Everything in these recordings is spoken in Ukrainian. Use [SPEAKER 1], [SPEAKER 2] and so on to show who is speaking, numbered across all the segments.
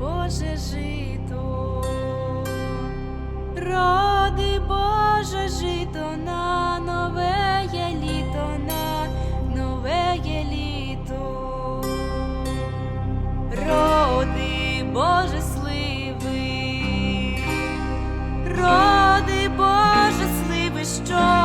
[SPEAKER 1] Боже жито, роди Боже жито на нове є літо, на нове є літо. Роди Боже сливи, роди Боже сливи, щоб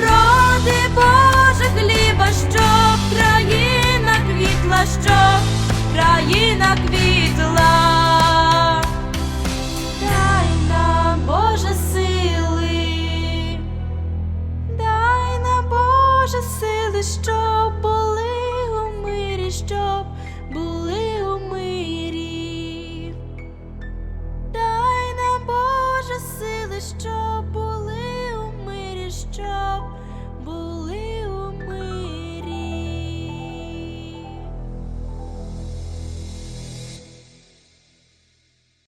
[SPEAKER 1] Роди Боже хліба, щоб країна квітла, щоб країна квітла. Дай нам Боже сили, дай нам Боже сили, щоб